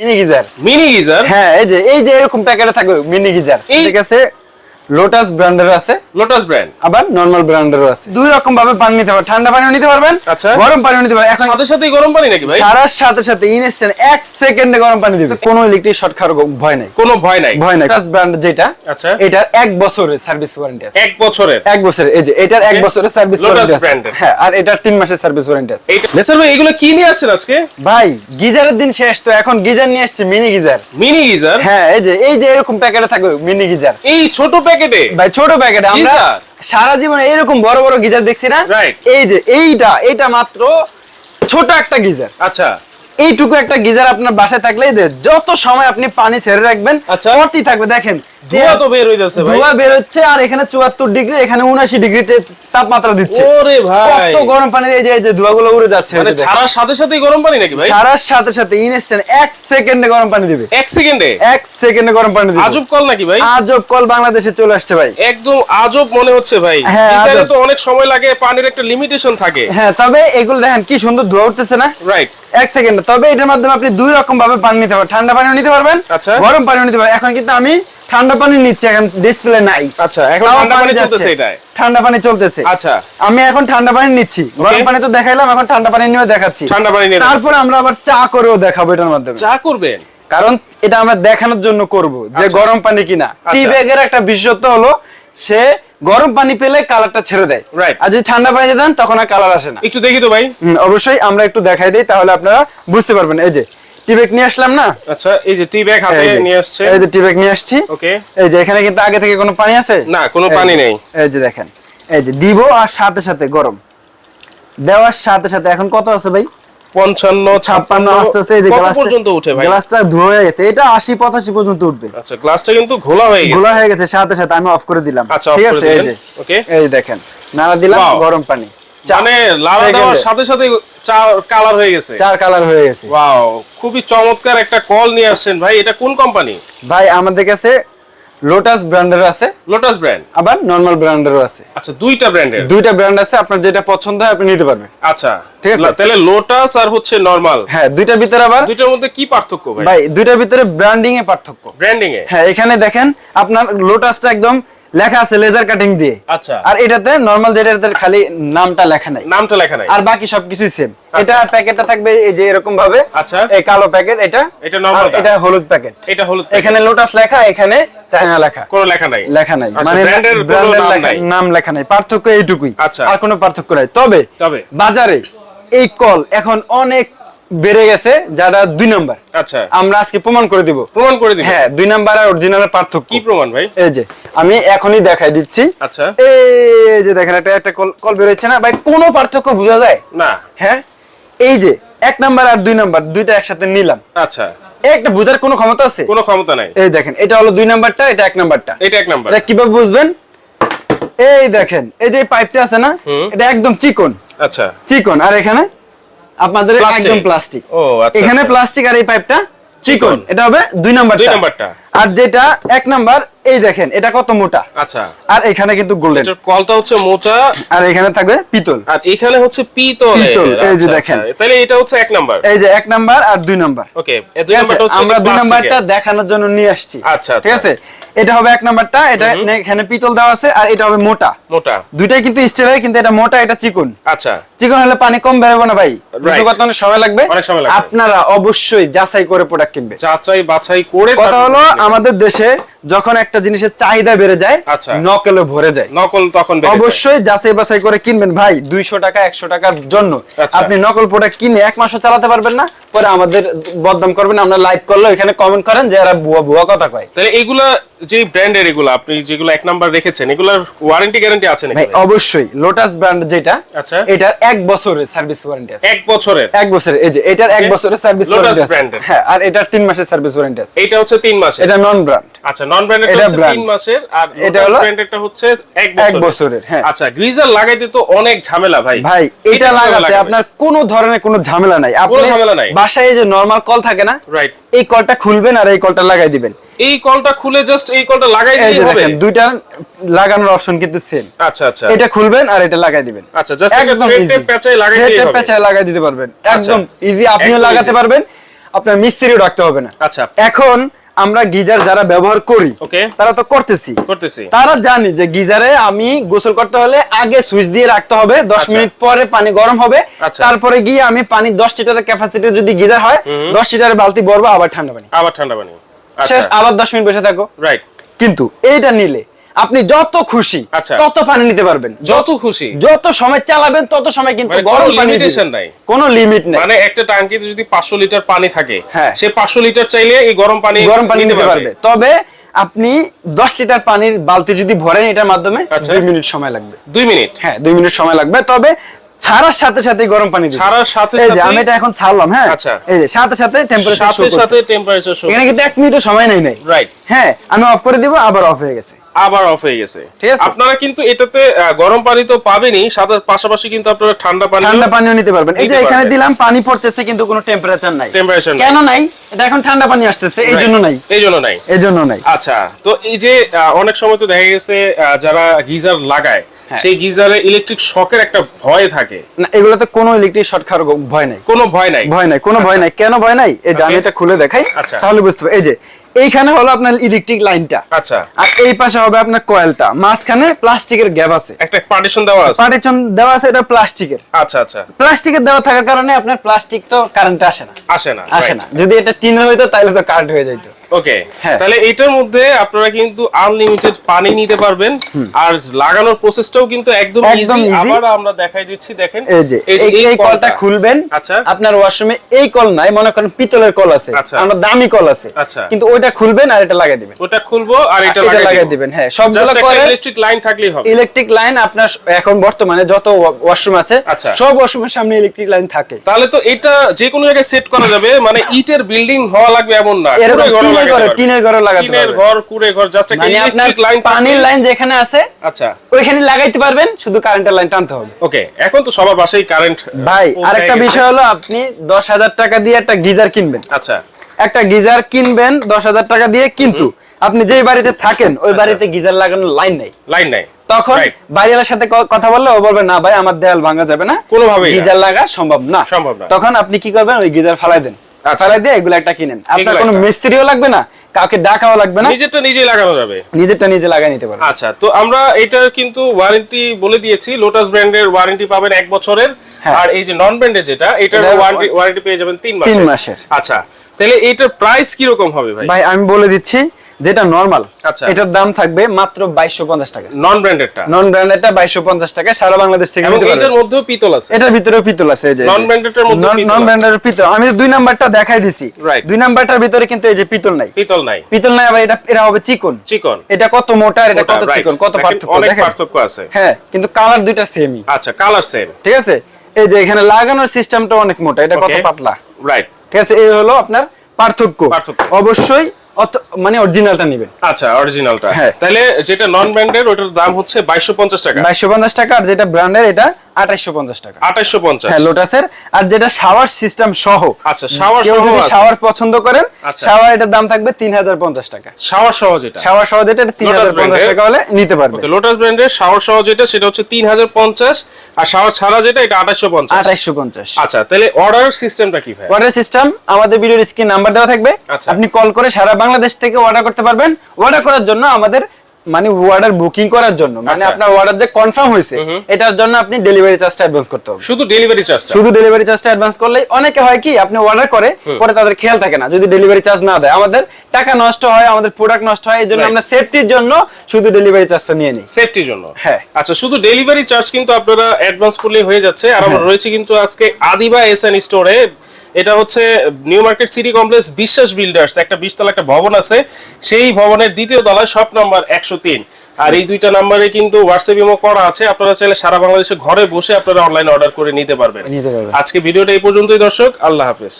Mini geyser. Mini geyser? হ্যাঁ এই যে এই যে এরকম প্যাকেটে থাকবে মিনি গিজার। ঠিক আছে? লোটাস ব্র্যান্ডের আছে। লোটাস ব্র্যান্ড আবার নরমাল ব্র্যান্ডেরও আছে। দুই রকম ভাবে পানি নিতে পারবেন। ঠান্ডা পানিও নিতে পারবেন আচ্ছা। গরম পানিও নিতে পারবেন। এখন সাথে সাথেই গরম পানি নাকি ভাই? সারার সাথে সাথে ইনস্ট্যান্ট এক সেকেন্ডে গরম পানি দিবে। কোনো ইলেকট্রিক শর্ট খাওয়ার ভয় নাই। কোনো ভয় নাই। ভয় নাই। লোটাস ব্র্যান্ড যেটা আচ্ছা। এটার এক বছরের সার্ভিস ওয়ারেন্টি আছে। এক বছরের? এক বছরের। এই যে এটার এক বছরের সার্ভিস ওয়ারেন্টি আছে। হ্যাঁ আর এটার তিন মাসের সার্ভিস ওয়ারেন্টি আছে। নেসার ভাই এগুলো কি নিয়ে আসছেন আজকে? ভাই গিজারের দিন শেষ তো এখন গিজার নিয়ে আসছে মিনি গিজার। Mini geyser? হ্যাঁ এই যে এই যে এরকম প্যাকেটে থাকবে মিনি গিজার। এই ছোট প্যাকেটে ভাই ছোট প্যাকেটে। আমরা? সারা জীবন এরকম বড় বড় গিজার দেখছি না. এই যে এইটা এইটা মাত্র ছোট একটা গিজার। আচ্ছা। এইটুকু একটা গিজার আপনার বাসায় থাকলে যত সময় আপনি পানি ছেড়ে রাখবেন আচ্ছা। পড়তেই থাকবে দেখেন। ধোয়া তো বের যাচ্ছে বের হচ্ছে আর এখানে চুয়াত্তর ডিগ্রি এখানে উনাশি ডিগ্রি তাপমাত্রা দিচ্ছে। ওরে ভাই। কত গরম পানি এই যে এই যে ধোঁয়াগুলো উড়ে যাচ্ছে মানে। ছাড়ার সাথে গরম পানি নাকি ভাই? সারার সাথে সাথে ইনস্ট্যান্ট এক সেকেন্ডে গরম পানি দিবে। এক সেকেন্ডে? এক সেকেন্ডে গরম পানি দিবে। আজব কল নাকি ভাই? আজব কল বাংলাদেশে চলে আসছে ভাই। একদম আজব মনে হচ্ছে ভাই। হ্যাঁ, গিজারে তো অনেক সময় লাগে পানির একটা লিমিটেশন থাকে। হ্যাঁ তবে এগুলো দেখেন কি সুন্দর ধোয়া উঠতেছে না? রাইট এক সেকেন্ড তবে এটার মাধ্যমে আপনি দুই রকম ভাবে পানি নিতে পারবেন। ঠান্ডা পানিও নিতে পারবেন আচ্ছা। গরম পানিও নিতে পারবেন। এখন কিন্তু আমি ঠান্ডা পানি নিচ্ছি এখন ডিসপ্লে নাই। আচ্ছা এখন ঠান্ডা পানি চলতেছে এটায়। ঠান্ডা পানি চলতেছে। আচ্ছা। আমি এখন ঠান্ডা পানি নিচ্ছি। গরম পানি তো দেখাইলাম এখন ঠান্ডা পানি নিয়ে দেখাচ্ছি। ঠান্ডা পানি নিয়ে তারপরে আমরা আবার চা করেও দেখাবো এটার মাধ্যমে। চা করবেন? কারণ এটা আমরা দেখানোর জন্য করব যে আচ্ছা। গরম পানি কিনা। টি আচ্ছা। ব্যাগের একটা বিশেষত্ব হলো সে গরম পানি পেলে কালারটা ছেড়ে দেয়। রাইট আর যদি ঠান্ডা পানি দেন তখন আর কালার আসে না। একটু দেখি তো ভাই। অবশ্যই আমরা একটু দেখাই দিই তাহলে আপনারা বুঝতে পারবেন। এই যে টি ব্যাগ নিয়ে আসলাম না? আচ্ছা এই যে টি ব্যাগ হাতে নিয়ে আসছে। এই যে টি ব্যাগ নিয়ে আসছি। ওকে এই যে এখানে কিন্তু আগে থেকে কোনো পানি আছে? না, কোনো পানি নেই। এই যে দেখেন এই যে দিব আর সাথে সাথে গরম। দেওয়ার সাথে সাথে এখন কত আছে ভাই? পঞ্চান্ন ছাপ্পান্ন আস্তে আস্তে এই যে গ্লাসটা পর্যন্ত উঠে ভাই? গ্লাসটা ধোয়া হয়ে গেছে। এটা আশি পঁচাশি পর্যন্ত উঠবে। আচ্ছা গ্লাসটা কিন্তু ঘোলা হয়ে গেছে। গোলা হয়ে গেছে সাথে সাথে আমি অফ করে দিলাম। আচ্ছা, ঠিক আছে এই যে। Okay. এই দেখেন নাড়া দিলাম গরম পানি। মানে লাড়া দেওয়ার সাথে সাথে চা কালার হয়ে গেছে। চার কালার হয়ে গেছে। ওয়াও খুবই চমৎকার একটা কল নিয়ে আসছেন ভাই। এটা কোন কোম্পানি ভাই আমাদের কাছে লোটাস ব্র্যান্ডের আছে। লোটাস ব্র্যান্ড আবার নরমাল ব্র্যান্ডেরও আছে। আচ্ছা দুইটা ব্র্যান্ডের দুইটা ব্র্যান্ড আছে আপনার যেটা পছন্দ হয় আপনি নিতে পারবেন। আচ্ছা ঠিক আছে। তাহলে লোটাস আর হচ্ছে নরমাল হ্যাঁ দুইটার ভিতরে আবার দুইটার মধ্যে কি পার্থক্য ভাই? ভাই দুইটার ভিতরে ব্র্যান্ডিং এ পার্থক্য। ব্র্যান্ডিং এ হ্যাঁ এখানে দেখেন আপনার লোটাসটা একদম লেখা আছে লেজার কাটিং দিয়ে। আচ্ছা। আর এটাতে নরমাল যেটাতে খালি নামটা লেখা নাই। নামটা লেখা নাই। আর বাকি সবকিছুই সেম এটা প্যাকেটটা থাকবে এই যে এরকম ভাবে। আচ্ছা। এই কালো প্যাকেট এটা এটা টা। এটা হলুদ প্যাকেট এটা হলুদ এখানে লোটাস লেখা এখানে চায়না লেখা। কোনো লেখা নাই। লেখা নাই। আচ্ছা, মানে এর কোনো ব্র্যান্ডের নাম নাই। নাম লেখা নাই। পার্থক্য এইটুকুই। আচ্ছা। আর কোনো পার্থক্য নাই। তবে তবে? বাজারে এই কল এখন অনেক বেড়ে গেছে যারা দুই নাম্বার। আচ্ছা। আমরা আজকে প্রমাণ করে দিব। প্রমাণ করে দিন হ্যাঁ দুই নাম্বার আর অরিজিনালের পার্থক্য। কি প্রমাণ ভাই? এই যে আমি এখনই দেখাই দিচ্ছি। আচ্ছা। এই যে দেখেন একটা একটা কল কল বেরোচ্ছে না। ভাই কোনো পার্থক্য বোঝা যায়? না। হ্যাঁ? এই যে এক নাম্বার আর দুই নাম্বার দুইটা একসাথে নিলাম। আচ্ছা। একটা বোঝার কোনো ক্ষমতা আছে? কোনো ক্ষমতা নাই। এই দেখেন এটা হলো দুই নাম্বারটা এটা এক নাম্বারটা। এটা এক নাম্বার। এটা কীভাবে বুঝবেন? এই দেখেন এই যে পাইপটা আছে না এটা একদম চিকন। আচ্ছা। চিকন আর এখানে? আপনাদের একদম প্লাস্টিক ও আচ্ছা এখানে আচ্ছা। প্লাস্টিক আর এই পাইপটা চিকন চিকন। এটা হবে দুই নাম্বারটা দুই নাম্বারটা। আর যেটা এক নাম্বার এই দেখেন এটা কত মোটা? আচ্ছা। আর এখানে কিন্তু গোল্ডেন কলটা হচ্ছে মোটা। আর এখানে থাকবে পিতল। আর এখানে হচ্ছে পিতল পিতল, এই যে দেখেন। তাহলে এটা হচ্ছে এক নাম্বার। এই যে এক নাম্বার আর দুই নাম্বার। ওকে দুই আছে? নাম্বারটা হচ্ছে আমরা দুই নাম্বারটা দেখানোর জন্য নিয়ে আসছি। আচ্ছা, ঠিক আচ্ছা। আছে? এটা হবে এক নাম্বারটা এটা এখানে পিতল দেওয়া আছে আর এটা হবে মোটা। মোটা। দুইটাই কিন্তু স্টিল হয় কিন্তু এটা মোটা এটা চিকন। আচ্ছা। চিকন হলে পানি কম বেরোবে না ভাই। কত অনেক সময় লাগবে? অনেক সময় লাগবে। আপনারা অবশ্যই যাচাই করে প্রোডাক্ট কিনবে যাচাই বাছাই করে কথা হলো আমাদের দেশে যখন একটা জিনিসের চাহিদা বেড়ে যায় আচ্ছা। নকলে ভরে যায় নকল তখন অবশ্যই যাচাই বাছাই করে কিনবেন ভাই দুইশো টাকা একশো টাকার জন্য আচ্ছা। আপনি নকল প্রোডাক্ট কিনে এক মাসও চালাতে পারবেন না পরে আমাদের বদনাম করবেন আমরা লাইভ করলে এখানে কমেন্ট করেন যে এরা ভুয়া ভুয়া কথা কয়। তাহলে এগুলা যে ব্র্যান্ডের এগুলো আপনি যেগুলো এক নাম্বার রেখেছেন এগুলার ওয়ারেন্টি গ্যারান্টি আছে নাকি? ভাই? অবশ্যই লোটাস ব্র্যান্ড যেটা আচ্ছা। এটার এক বছরের সার্ভিস ওয়ারেন্টি আছে। এক বছরের? এক বছরের এই যে এটার এক বছরের সার্ভিস ওয়ারেন্টি আছে। brand-এর। হ্যাঁ আর এটার তিন মাসের সার্ভিস ওয়ারেন্টি আছে। এইটা হচ্ছে তিন মাসের। এটা নন ব্র্যান্ড আচ্ছা নন ব্র্যান্ডেড এটা হচ্ছে। তিন মাসের আর এটা এটা হলো ব্র্যান্ডেডটা হচ্ছে এক বছরের এক বছরের। হ্যাঁ। আচ্ছা গ্রিজার লাগাইতে তো অনেক ঝামেলা ভাই। ভাই এটা লাগাতে আপনার কোনো ধরনের কোনো ঝামেলা নাই। আপনি ঝামেলা নাই। বাসায় এই যে নরমাল কল থাকে না রাইট এই কলটা খুলবেন আর এই কলটা লাগাই দিবেন। এই কলটা খুলে জাস্ট এই কলটা লাগাই দিলেই হবে? দেখেন দুইটা লাগানোর অপশন কিন্তু সেম আচ্ছা আচ্ছা। এটা খুলবেন আর এটা লাগাই দিবেন। আচ্ছা জাস্ট একদম পেঁচাই লাগাই দিলেই হবে। পেঁচায় লাগাই দিতে পারবেন। একদম ইজি আপনিও লাগাতে পারবেন। আপনার মিস্ত্রিও রাখতে হবে না। আচ্ছা। এখন আমরা গিজার যারা ব্যবহার করি তারা তো করতেছি। করতেছি। তারা জানি যে গিজারে আমি গোসল করতে হলে আগে সুইচ দিয়ে রাখতে হবে দশ আচ্ছা। মিনিট পরে পানি গরম হবে আচ্ছা। তারপরে গিয়ে আমি পানি দশ লিটারের ক্যাপাসিটি যদি গিজার হয় দশ লিটারের বালতি ভরবো আবার ঠান্ডা পানি। আবার ঠান্ডা পানি। আচ্ছা। শেষ আবার দশ মিনিট বসে থাকো। রাইট কিন্তু এইটা নিলে আপনি যত খুশি আচ্ছা। তত পানি নিতে পারবেন যত খুশি যত সময় চালাবেন তত সময় কিন্তু মানে গরম পানি দিবেন। নাই। কোনো লিমিট নেই মানে একটা টাঙ্কিতে যদি পাঁচশো লিটার পানি থাকে হ্যাঁ। সে পাঁচশো লিটার চাইলে এই গরম পানি গরম পানি নিতে পারবে তবে আপনি দশ লিটার পানির বালতি যদি ভরেন এটার মাধ্যমে আচ্ছা। দুই মিনিট সময় লাগবে দুই মিনিট হ্যাঁ দুই মিনিট সময় লাগবে তবে ছাড়ার সাথে সাথে গরম পানি। ছাড়ার সাথে এই যে আমি এটা এখন ছাড়লাম হ্যাঁ আচ্ছা। এই যে সাথে সাথে টেম্পারেচার সাথে সাথে টেম্পারেচার শো এখানে কিন্তু এক মিনিটও সময় নেই নাই রাইট হ্যাঁ আমি অফ করে দিব আবার অফ হয়ে গেছে আবার অফ হয়ে গেছে। ঠিক আছে। আপনারা কিন্তু এটাতে গরম পানি তো পাবেনই সাথে পাশাপাশি কিন্তু আপনারা ঠান্ডা পানি ঠান্ডা পানিও নিতে পারবেন। এই যে এখানে দিলাম পানি পড়তেছে কিন্তু কোনো টেম্পারেচার নাই। নাই। কেন নাই? এটা এখন ঠান্ডা পানি আসতেছে এই জন্য নাই। এই জন্য নাই। এই জন্য নাই। আচ্ছা তো এই যে অনেক সময় তো দেখা গেছে যারা গিজার লাগায় হ্যাঁ। সেই গিজারে ইলেকট্রিক শকের একটা ভয় থাকে। না এগুলোতে কোনো ইলেকট্রিক শর্ট খাওয়ার ভয় নাই। কোনো ভয় নাই। ভয় নাই কোনো ভয় নাই। কেন ভয় নাই? এই যে আমি এটা খুলে দেখাই আচ্ছা। তাহলে বুঝতে পারবে। এই যে এইখানে হলো আপনার ইলেকট্রিক লাইনটা আচ্ছা। আর এই পাশে হবে আপনার কয়েলটা মাঝখানে প্লাস্টিকের গ্যাপ আছে। একটা পার্টিশন দেওয়া আছে। পার্টিশন দেওয়া আছে এটা প্লাস্টিকের আচ্ছা আচ্ছা। প্লাস্টিকের দেওয়া থাকার কারণে আপনার প্লাস্টিক তো কারেন্ট আসে না। আসে না আসে না। যদি এটা টিনের হইতো তাহলে তো কারেন্ট হয়ে যাইতো। ওকে হ্যাঁ। তাহলে এটার মধ্যে আপনারা কিন্তু আনলিমিটেড পানি নিতে পারবেন। আর লাগানোর প্রসেসটাও কিন্তু একদম ইজি আবার আমরা দেখাই দিচ্ছি দেখেন। এই কলটা খুলবেন। আচ্ছা। আপনার ওয়াশরুমে এই কল নাই মনে করেন পিতলের কল আছে। আচ্ছা। আমরা দামি কল আছে। আচ্ছা। কিন্তু ওইটা খুলবেন আর এটা লাগাই দিবেন। ওটা খুলবো আর এটা লাগাই দিবেন হ্যাঁ সবগুলো ইলেকট্রিক লাইন থাকলেই হবে। ইলেকট্রিক লাইন আপনার এখন বর্তমানে যত ওয়াশরুম আছে আচ্ছা। সব ওয়াশরুমের সামনে ইলেকট্রিক লাইন থাকে। তাহলে তো এটা যে কোনো জায়গায় সেট করা যাবে। মানে ইটের বিল্ডিং হওয়া লাগবে এমন না। এরকম টিনের ঘরে। টিনের ঘরে লাগাতে টিনের ঘর কুড়ে ঘর জাস্ট একটা ইলেকট্রিক লাইন পানির লাইন যেখানে আছে আচ্ছা। ওইখানে লাগাইতে পারবেন শুধু কারেন্টের লাইন টানতে হবে। ওকে এখন তো সবার বাসায় কারেন্ট ভাই আরেকটা বিষয় হলো আপনি দশ হাজার টাকা দিয়ে একটা গিজার কিনবেন। আচ্ছা। একটা গিজার কিনবেন দশ হাজার টাকা দিয়ে কিন্তু আপনি যেই বাড়িতে থাকেন ওই বাড়িতে গিজার লাগানোর লাইন নাই। লাইন নাই। তখন. বাড়িওয়ালার সাথে কথা বললে ও বলবে না ভাই আমার দেয়াল ভাঙা যাবে না। কোনোভাবেই না। গিজার লাগা সম্ভব না। সম্ভব না। তখন আপনি কি করবেন ওই গিজার ফালাই দেন। আচ্ছা। দিয়ে এগুলো একটা কিনেন। আপনার কোনো মিস্ত্রিও লাগবে না? কাউকে ডাকাও লাগবে না? নিজেরটা নিজেই লাগানো যাবে। নিজেরটা নিজে লাগাই নিতে পারবে আচ্ছা তো আমরা এটার কিন্তু ওয়ারেন্টি বলে দিয়েছি। লোটাস ব্র্যান্ডের ওয়ারেন্টি পাবেন এক বছরের। হ্যাঁ। আর এই যে নন ব্র্যান্ডের যেটা এটার ওয়ারেন্টি ওয়ারেন্টি পেয়ে যাবেন তিন মাসের তিন মাসের। আচ্ছা তাহলে এটার প্রাইস কি রকম হবে ভাই? ভাই আমি বলে দিচ্ছি যেটা নরমাল আচ্ছা। এটার দাম থাকবে মাত্র বাইশশো পঞ্চাশ টাকা। নন ব্র্যান্ডেডটা নন ব্র্যান্ডেডটা বাইশশো পঞ্চাশ টাকা সারা বাংলাদেশ থেকে নিতে পারবেন এটার মধ্যেও পিতল আছে? এটার ভিতরেও পিতল আছে এই যে Non-branded এর মধ্যেও পিতল নন আছে। ব্র্যান্ডের পিতল। আমি দুই নাম্বারটা দেখাই দিছি. দুই নাম্বারটার ভিতরে কিন্তু এই যে পিতল নাই। পিতল নাই। পিতল নাই আবার এটা এটা হবে চিকন। চিকন। এটা কত মোটা আর এটা কত চিকন? কত পার্থক্য অনেক পার্থক্য আছে। হ্যাঁ কিন্তু কালার দুইটা সেমই আচ্ছা কালার সেম ঠিক আছে? এই যে এখানে লাগানোর সিস্টেমটা অনেক মোটা এটা কত পাতলা। রাইট ঠিক আছে? এই হলো আপনার পার্থক্য। অবশ্যই মানে অরিজিনালটা নেবেন আচ্ছা অরিজিনালটা হ্যাঁ। তাহলে যেটা নন ব্র্যান্ডের ওটার দাম হচ্ছে বাইশশো পঞ্চাশ টাকা। বাইশশো পঞ্চাশ টাকা আর যেটা ব্র্যান্ডের এটা টাকা। হ্যাঁ লোটাসের আর যেটা শাওয়ার সিস্টেম সহ আচ্ছা, shower সহ যদি শাওয়ার পছন্দ করেন। শাওয়ার এটার দাম থাকবে তিন হাজার পঞ্চাশ টাকা। শাওয়ার সহ যেটা? শাওয়ার সহ যেটা তিন Lotus হাজার পঞ্চাশ brand-এর। টাকা হলে নিতে পারবে। লোটাস ব্র্যান্ডের শাওয়ার সহ যেটা সেটা হচ্ছে তিন হাজার পঞ্চাশ। আর শাওয়ার ছাড়া যেটা এটা আঠাশশো পঞ্চাশ। আঠাইশশো পঞ্চাশ। তাহলে অর্ডার সিস্টেমটা কি ভাই? অর্ডার সিস্টেম আমাদের ভিডিওর স্ক্রিন নাম্বার দেওয়া থাকবে। আচ্ছা। আপনি কল করে সারা বাংলাদেশ থেকে অর্ডার করতে পারবেন। অর্ডার করার জন্য আমাদের মানে অর্ডার বুকিং করার জন্য। মানে আচ্ছা। আপনার অর্ডার যে কনফার্ম হয়েছে এটার জন্য আপনি ডেলিভারি চার্জটা অ্যাডভান্স করতে হবে। শুধু ডেলিভারি চার্জটা শুধু ডেলিভারি চার্জটা অ্যাডভান্স করলেই অনেকে হয় কি আপনি অর্ডার করে পরে তাদের খেয়াল থাকে না। যদি ডেলিভারি চার্জ না দেয় আমাদের টাকা নষ্ট হয় আমাদের প্রোডাক্ট নষ্ট হয় এই জন্য আমরা সেফটির জন্য শুধু ডেলিভারি চার্জটা নিয়ে নিই। সেফটির জন্য? হ্যাঁ। আচ্ছা শুধু ডেলিভারি চার্জ কিন্তু আপনারা অ্যাডভান্স করলেই হয়ে যাচ্ছে। আর আমরা রয়েছে কিন্তু আজকে আদিবা এসএন স্টোরে এটা হচ্ছে new market city complex Biswas builders একটা বিশতলা একটা ভবন আছে। সেই ভবনের দ্বিতীয় তলায় শপ নাম্বার একশো তিন। আর এই দুইটা নাম্বারে কিন্তু হোয়াটসঅ্যাপ ইমো করা আছে। আপনারা চাইলে সারা বাংলাদেশে ঘরে বসে আপনারা অনলাইন অর্ডার করে নিতে পারবেন। নিতে পারবেন। আজকে ভিডিওটা এই পর্যন্তই দর্শক। আল্লাহ হাফেজ।